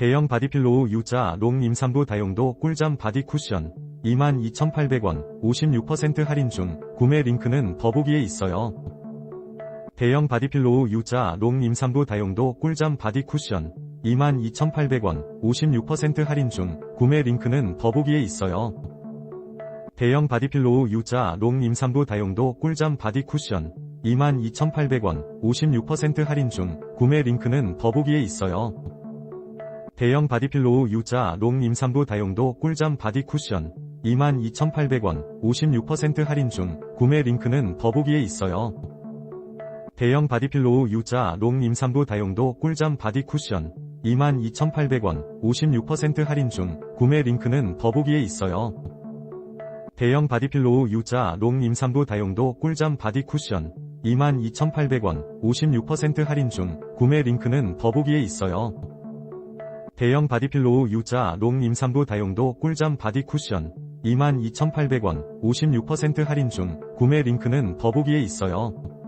대형 바디필로우 U자 롱 임산부 다용도 꿀잠 바디 쿠션 22,800원 56% 할인 중 구매 링크는 더보기에 있어요. 대형 바디필로우 U자 롱 임산부 다용도 꿀잠 바디 쿠션 22,800원 56% 할인 중 구매 링크는 더보기에 있어요. 대형 바디필로우 U자 롱 임산부 다용도 꿀잠 바디 쿠션 22,800원 56% 할인 중 구매 링크는 더보기에 있어요. 대형 바디필로우 U자 롱 임산부 다용도 꿀잠 바디 쿠션 22,800원 56% 할인 중 구매 링크는 더보기에 있어요. 대형 바디필로우 U자 롱 임산부 다용도 꿀잠 바디 쿠션 22,800원 56% 할인 중 구매 링크는 더보기에 있어요. 대형 바디필로우 U자 롱 임산부 다용도 꿀잠 바디 쿠션 22,800원 56% 할인 중 구매 링크는 더보기에 있어요. 대형 바디필로우 U자 롱 임산부 다용도 꿀잠 바디 쿠션 22,800원 56% 할인 중 구매 링크는 더보기에 있어요.